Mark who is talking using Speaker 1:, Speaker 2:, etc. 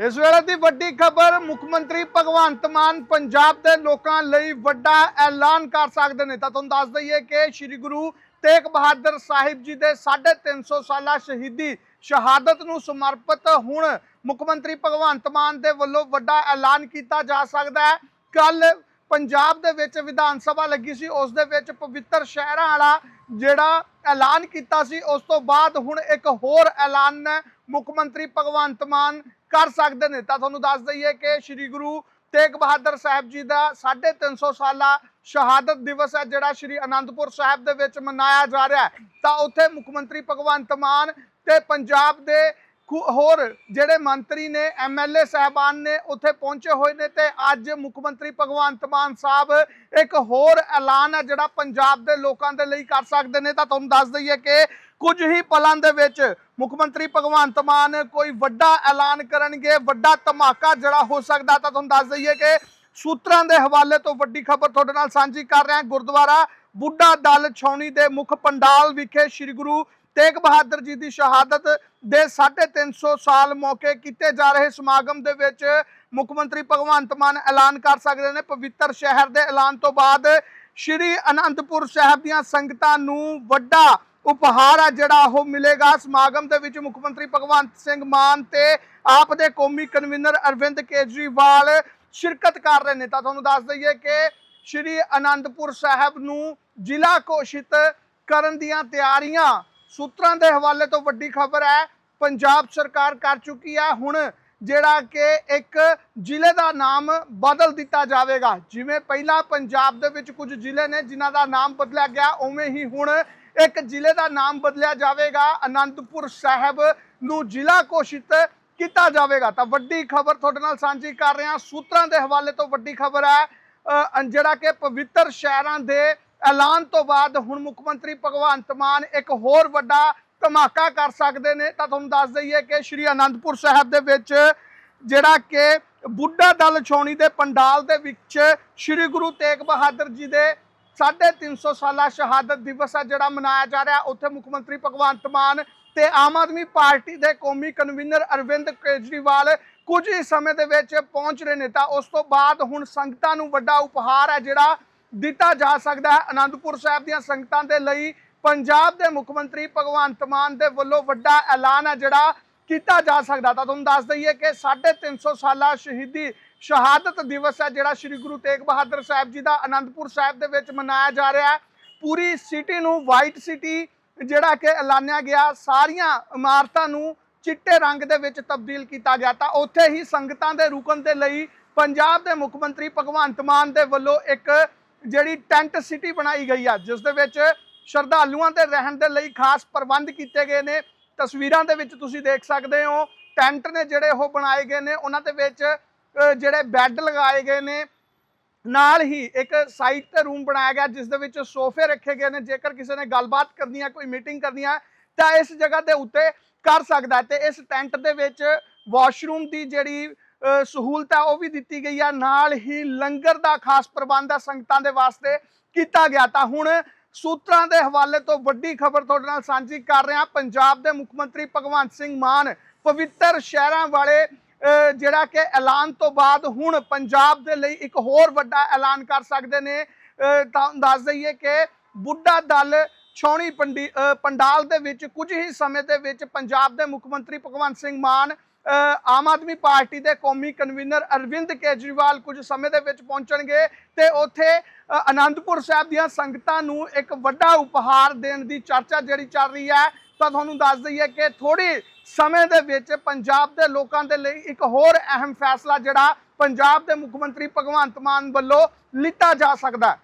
Speaker 1: ਇਸ ਵੇਲੇ ਦੀ ਵੱਡੀ ਖਬਰ, ਮੁੱਖ ਮੰਤਰੀ ਭਗਵੰਤ ਮਾਨ ਪੰਜਾਬ ਦੇ ਲੋਕਾਂ ਲਈ ਵੱਡਾ ਐਲਾਨ ਕਰ ਸਕਦੇ ਨੇ। ਤਾਂ ਤੁਹਾਨੂੰ ਦੱਸ ਦਈਏ ਕਿ ਸ੍ਰੀ ਗੁਰੂ ਤੇਗ ਬਹਾਦਰ ਸਾਹਿਬ ਜੀ ਦੇ 350 ਸਾਲਾ ਸ਼ਹੀਦੀ ਸ਼ਹਾਦਤ ਨੂੰ ਸਮਰਪਿਤ ਹੁਣ ਮੁੱਖ ਮੰਤਰੀ ਭਗਵੰਤ ਮਾਨ ਦੇ ਵੱਲੋਂ ਵੱਡਾ ਐਲਾਨ ਕੀਤਾ ਜਾ ਸਕਦਾ ਹੈ। ਕੱਲ ਪੰਜਾਬ ਦੇ ਵਿੱਚ ਵਿਧਾਨ ਸਭਾ ਲੱਗੀ ਸੀ। ਉਸ ਦੇ ਵਿੱਚ ਪਵਿੱਤਰ ਸ਼ਹਿਰਾਂ ਵਾਲਾ ਜਿਹੜਾ ਐਲਾਨ ਕੀਤਾ ਸੀ, ਉਸ ਤੋਂ ਬਾਅਦ ਹੁਣ ਇੱਕ ਹੋਰ ਐਲਾਨ ਮੁੱਖ ਮੰਤਰੀ ਭਗਵੰਤ ਮਾਨ ਕਰ ਸਕਦੇ ਨੇ। ਤਾਂ ਤੁਹਾਨੂੰ ਦੱਸ ਦਈਏ ਕਿ ਸ੍ਰੀ ਗੁਰੂ ਤੇਗ ਬਹਾਦਰ ਸਾਹਿਬ ਜੀ ਦਾ 350 ਸਾਲਾ ਸ਼ਹਾਦਤ ਦਿਵਸ ਹੈ, ਜਿਹੜਾ ਸ੍ਰੀ ਅਨੰਦਪੁਰ ਸਾਹਿਬ ਦੇ ਵਿੱਚ ਮਨਾਇਆ ਜਾ ਰਿਹਾ ਹੈ। ਤਾਂ ਉੱਥੇ ਮੁੱਖ ਮੰਤਰੀ ਭਗਵੰਤ ਮਾਨ ਤੇ ਪੰਜਾਬ ਦੇ ਹੋਰ ਜਿਹੜੇ ਮੰਤਰੀ ਨੇ ਐਮਐਲਏ ਸਾਹਿਬਾਨ ਨੇ, ਉੱਥੇ ਪਹੁੰਚੇ ਹੋਏ ਨੇ ਤੇ ਅੱਜ ਮੁੱਖ ਮੰਤਰੀ ਭਗਵੰਤ ਮਾਨ ਸਾਹਿਬ ਇੱਕ ਹੋਰ ਐਲਾਨ ਹੈ ਜਿਹੜਾ ਪੰਜਾਬ ਦੇ ਲੋਕਾਂ ਦੇ ਲਈ ਕਰ ਸਕਦੇ ਨੇ। ਤਾਂ ਤੁਹਾਨੂੰ ਦੱਸ ਦਈਏ ਕਿ ਕੁਝ ਹੀ ਪਲਾਂ ਦੇ ਵਿੱਚ ਮੁੱਖ ਮੰਤਰੀ ਭਗਵੰਤ ਮਾਨ ਕੋਈ ਵੱਡਾ ਐਲਾਨ ਕਰਨਗੇ, ਵੱਡਾ ਧਮਾਕਾ ਜਿਹੜਾ ਹੋ ਸਕਦਾ ਤਾਂ ਤੁਹਾਨੂੰ ਦੱਸ ਦਈਏ ਕਿ ਸੂਤਰਾਂ ਦੇ ਹਵਾਲੇ ਤੋਂ ਵੱਡੀ ਖਬਰ ਤੁਹਾਡੇ ਨਾਲ ਸਾਂਝੀ ਕਰ ਰਹੇ ਹਾਂ। ਗੁਰਦੁਆਰਾ ਬੁੱਢਾ ਦਲ ਛਾਉਣੀ ਦੇ ਮੁੱਖ ਪੰਡਾਲ ਵਿਖੇ ਸ੍ਰੀ ਗੁਰੂ ਤੇਗ ਬਹਾਦਰ ਜੀ ਦੀ ਸ਼ਹਾਦਤ ਦੇ 350 ਸਾਲ ਮੌਕੇ ਕੀਤੇ ਜਾ ਰਹੇ ਸਮਾਗਮ ਦੇ ਵਿੱਚ ਮੁੱਖ ਮੰਤਰੀ ਭਗਵੰਤ ਮਾਨ ਐਲਾਨ ਕਰ ਸਕਦੇ ਨੇ। ਪਵਿੱਤਰ ਸ਼ਹਿਰ ਦੇ ਐਲਾਨ ਤੋਂ ਬਾਅਦ ਸ਼੍ਰੀ ਅਨੰਦਪੁਰ ਸਾਹਿਬ ਦੀਆਂ ਸੰਗਤਾਂ ਨੂੰ ਵੱਡਾ ਉਪਹਾਰ ਹੈ ਜਿਹੜਾ ਉਹ ਮਿਲੇਗਾ। ਸਮਾਗਮ ਦੇ ਵਿੱਚ ਮੁੱਖ ਮੰਤਰੀ ਭਗਵੰਤ ਸਿੰਘ ਮਾਨ ਤੇ ਆਪ ਦੇ ਕੌਮੀ ਕਨਵੀਨਰ ਅਰਵਿੰਦ ਕੇਜਰੀਵਾਲ ਸ਼ਿਰਕਤ ਕਰ ਰਹੇ ਨੇ। ਤਾਂ ਤੁਹਾਨੂੰ ਦੱਸ ਦਈਏ ਕਿ ਸ਼੍ਰੀ ਅਨੰਦਪੁਰ ਸਾਹਿਬ ਨੂੰ ਜ਼ਿਲ੍ਹਾ ਘੋਸ਼ਿਤ ਕਰਨ ਦੀਆਂ ਤਿਆਰੀਆਂ ਸੂਤਰਾਂ ਦੇ ਹਵਾਲੇ ਤੋਂ ਵੱਡੀ ਖਬਰ ਹੈ, ਪੰਜਾਬ ਸਰਕਾਰ ਕਰ ਚੁੱਕੀ ਹੈ ਹੁਣ ਜਿਹੜਾ ਕਿ ਇੱਕ ਜ਼ਿਲ੍ਹੇ ਦਾ ਨਾਮ ਬਦਲ ਦਿੱਤਾ ਜਾਵੇਗਾ। ਜਿਵੇਂ ਪਹਿਲਾਂ ਪੰਜਾਬ ਦੇ ਵਿੱਚ ਕੁਝ ਜ਼ਿਲ੍ਹੇ ਨੇ ਜਿਨ੍ਹਾਂ ਦਾ ਨਾਮ ਬਦਲਿਆ ਗਿਆ, ਉਵੇਂ ਹੀ ਹੁਣ ਇੱਕ ਜ਼ਿਲ੍ਹੇ ਦਾ ਨਾਮ ਬਦਲਿਆ ਜਾਵੇਗਾ। ਅਨੰਦਪੁਰ ਸਾਹਿਬ ਨੂੰ ਜ਼ਿਲ੍ਹਾ ਘੋਸ਼ਿਤ ਕੀਤਾ ਜਾਵੇਗਾ। ਤਾਂ ਵੱਡੀ ਖਬਰ ਤੁਹਾਡੇ ਨਾਲ ਸਾਂਝੀ ਕਰ ਰਹੇ ਹਾਂ ਸੂਤਰਾਂ ਦੇ ਹਵਾਲੇ ਤੋਂ ਵੱਡੀ ਖਬਰ ਹੈ ਜਿਹੜਾ ਕਿ ਪਵਿੱਤਰ ਸ਼ਹਿਰਾਂ ਦੇ ਐਲਾਨ ਤੋਂ ਬਾਅਦ ਹੁਣ ਮੁੱਖ ਮੰਤਰੀ ਭਗਵੰਤ ਮਾਨ ਇੱਕ ਹੋਰ ਵੱਡਾ ਧਮਾਕਾ ਕਰ ਸਕਦੇ ਨੇ। ਤਾਂ ਤੁਹਾਨੂੰ ਦੱਸ ਦਈਏ ਕਿ ਸ਼੍ਰੀ ਅਨੰਦਪੁਰ ਸਾਹਿਬ ਦੇ ਵਿੱਚ ਜਿਹੜਾ ਕਿ ਬੁੱਢਾ ਦਲ ਛਾਉਣੀ ਦੇ ਪੰਡਾਲ ਦੇ ਵਿੱਚ ਸ਼੍ਰੀ ਗੁਰੂ ਤੇਗ ਬਹਾਦਰ ਜੀ ਦੇ 350 ਸਾਲਾ ਸ਼ਹਾਦਤ ਦਿਵਸ ਹੈ ਜਿਹੜਾ ਮਨਾਇਆ ਜਾ ਰਿਹਾ। ਉੱਥੇ ਮੁੱਖ ਮੰਤਰੀ ਭਗਵੰਤ ਮਾਨ ਤੇ ਆਮ ਆਦਮੀ ਪਾਰਟੀ ਦੇ ਕੌਮੀ ਕਨਵੀਨਰ ਅਰਵਿੰਦ ਕੇਜਰੀਵਾਲ ਕੁਝ ਹੀ ਸਮੇਂ ਦੇ ਵਿੱਚ ਪਹੁੰਚ ਰਹੇ ਨੇ। ਤਾਂ ਉਸ ਤੋਂ ਬਾਅਦ ਹੁਣ ਸੰਗਤਾਂ ਨੂੰ ਵੱਡਾ ਉਪਹਾਰ ਹੈ ਜਿਹੜਾ ਦਿੱਤਾ ਜਾ ਸਕਦਾ ਹੈ। ਆਨੰਦਪੁਰ ਸਾਹਿਬ ਦੀਆਂ ਸੰਗਤਾਂ ਦੇ ਲਈ ਪੰਜਾਬ ਦੇ ਮੁੱਖ ਮੰਤਰੀ ਭਗਵੰਤ ਮਾਨ ਦੇ ਵੱਲੋਂ ਵੱਡਾ ਐਲਾਨ ਹੈ ਜਿਹੜਾ ਕੀਤਾ ਜਾ ਸਕਦਾ। ਤਾਂ ਤੁਹਾਨੂੰ ਦੱਸ ਦਈਏ ਕਿ 350 ਸਾਲਾ ਸ਼ਹੀਦੀ ਸ਼ਹਾਦਤ ਦਿਵਸ ਹੈ ਜਿਹੜਾ ਸ੍ਰੀ ਗੁਰੂ ਤੇਗ ਬਹਾਦਰ ਸਾਹਿਬ ਜੀ ਦਾ ਆਨੰਦਪੁਰ ਸਾਹਿਬ ਦੇ ਵਿੱਚ ਮਨਾਇਆ ਜਾ ਰਿਹਾ ਹੈ। ਪੂਰੀ ਸਿਟੀ ਨੂੰ ਵਾਈਟ ਸਿਟੀ ਜਿਹੜਾ ਕਿ ਐਲਾਨਿਆ ਗਿਆ, ਸਾਰੀਆਂ ਇਮਾਰਤਾਂ ਨੂੰ ਚਿੱਟੇ ਰੰਗ ਦੇ ਵਿੱਚ ਤਬਦੀਲ ਕੀਤਾ ਗਿਆ। ਤਾਂ ਉੱਥੇ ਹੀ ਸੰਗਤਾਂ ਦੇ ਰੁਕਣ ਦੇ ਲਈ ਪੰਜਾਬ ਦੇ ਮੁੱਖ ਮੰਤਰੀ ਭਗਵੰਤ ਮਾਨ ਦੇ ਵੱਲੋਂ ਇੱਕ ਜਿਹੜੀ ਟੈਂਟ ਸਿਟੀ ਬਣਾਈ ਗਈ ਆ, ਜਿਸ ਦੇ ਵਿੱਚ ਸ਼ਰਧਾਲੂਆਂ ਦੇ ਰਹਿਣ ਦੇ ਲਈ ਖਾਸ ਪ੍ਰਬੰਧ ਕੀਤੇ ਗਏ ਨੇ। ਤਸਵੀਰਾਂ ਦੇ ਵਿੱਚ ਤੁਸੀਂ ਦੇਖ ਸਕਦੇ ਹੋ, ਟੈਂਟ ਨੇ ਜਿਹੜੇ ਉਹ ਬਣਾਏ ਗਏ ਨੇ, ਉਹਨਾਂ ਦੇ ਵਿੱਚ ਜਿਹੜੇ ਬੈੱਡ ਲਗਾਏ ਗਏ ਨੇ। ਨਾਲ ਹੀ ਇੱਕ ਸਾਈਡ ਤੇ ਰੂਮ ਬਣਾਇਆ ਗਿਆ, ਜਿਸ ਦੇ ਵਿੱਚ ਸੋਫੇ ਰੱਖੇ ਗਏ ਨੇ। ਜੇਕਰ ਕਿਸੇ ਨੇ ਗੱਲਬਾਤ ਕਰਨੀ ਹੈ ਕੋਈ ਮੀਟਿੰਗ ਕਰਨੀ ਹੈ ਤਾਂ ਇਸ ਜਗ੍ਹਾ ਦੇ ਉੱਤੇ ਕਰ ਸਕਦਾ ਹੈ। ਤੇ ਇਸ ਟੈਂਟ ਦੇ ਵਿੱਚ ਵਾਸ਼ਰੂਮ ਦੀ ਜਿਹੜੀ ਸਹੂਲਤ ਹੈ ਉਹ ਵੀ ਦਿੱਤੀ ਗਈ ਹੈ ਨਾਲ ਹੀ ਲੰਗਰ ਦਾ ਖਾਸ ਪ੍ਰਬੰਧ ਹੈ ਸੰਗਤਾਂ ਦੇ ਵਾਸਤੇ ਕੀਤਾ ਗਿਆ। ਤਾਂ ਹੁਣ ਸੂਤਰਾਂ ਦੇ ਹਵਾਲੇ ਤੋਂ ਵੱਡੀ ਖਬਰ ਤੁਹਾਡੇ ਨਾਲ ਸਾਂਝੀ ਕਰ ਰਹੇ। ਹਾਂ ਪੰਜਾਬ ਦੇ ਮੁੱਖ ਮੰਤਰੀ ਭਗਵੰਤ ਸਿੰਘ ਮਾਨ ਪਵਿੱਤਰ ਸ਼ਹਿਰਾਂ ਵਾਲੇ ਜਿਹੜਾ ਕਿ ਐਲਾਨ ਤੋਂ ਬਾਅਦ ਹੁਣ ਪੰਜਾਬ ਦੇ ਲਈ ਇੱਕ ਹੋਰ ਵੱਡਾ ਐਲਾਨ ਕਰ ਸਕਦੇ ਨੇ। ਅ, ਤਾਂ ਦੱਸ ਦਈਏ ਕਿ ਬੁੱਢਾ ਦਲ ਛਾਉਣੀ ਪੰਡੀ ਪੰਡਾਲ ਦੇ ਵਿੱਚ ਕੁਝ ਹੀ ਸਮੇਂ ਦੇ ਵਿੱਚ ਪੰਜਾਬ ਦੇ ਮੁੱਖ ਮੰਤਰੀ ਭਗਵੰਤ ਸਿੰਘ ਮਾਨ ਆਮ ਆਦਮੀ ਪਾਰਟੀ ਦੇ ਕੌਮੀ ਕਨਵੀਨਰ ਅਰਵਿੰਦ ਕੇਜਰੀਵਾਲ ਕੁਝ ਸਮੇਂ ਦੇ ਵਿੱਚ ਪਹੁੰਚਣਗੇ ਤੇ ਉੱਥੇ ਅਨੰਦਪੁਰ ਸਾਹਿਬ ਦੀਆਂ ਸੰਗਤਾਂ ਨੂੰ ਇੱਕ ਵੱਡਾ ਉਪਹਾਰ ਦੇਣ ਦੀ ਚਰਚਾ ਜਿਹੜੀ ਚੱਲ ਰਹੀ ਹੈ, ਤਾਂ ਤੁਹਾਨੂੰ ਦੱਸ ਦਈਏ ਕਿ ਥੋੜੀ ਸਮੇਂ ਦੇ ਵਿੱਚ ਪੰਜਾਬ ਦੇ ਲੋਕਾਂ ਦੇ ਲਈ ਇੱਕ ਹੋਰ ਅਹਿਮ ਫੈਸਲਾ ਜਿਹੜਾ ਪੰਜਾਬ ਦੇ ਮੁੱਖ ਮੰਤਰੀ ਭਗਵੰਤ ਮਾਨ ਵੱਲੋਂ ਲਿੱਤਾ ਜਾ ਸਕਦਾ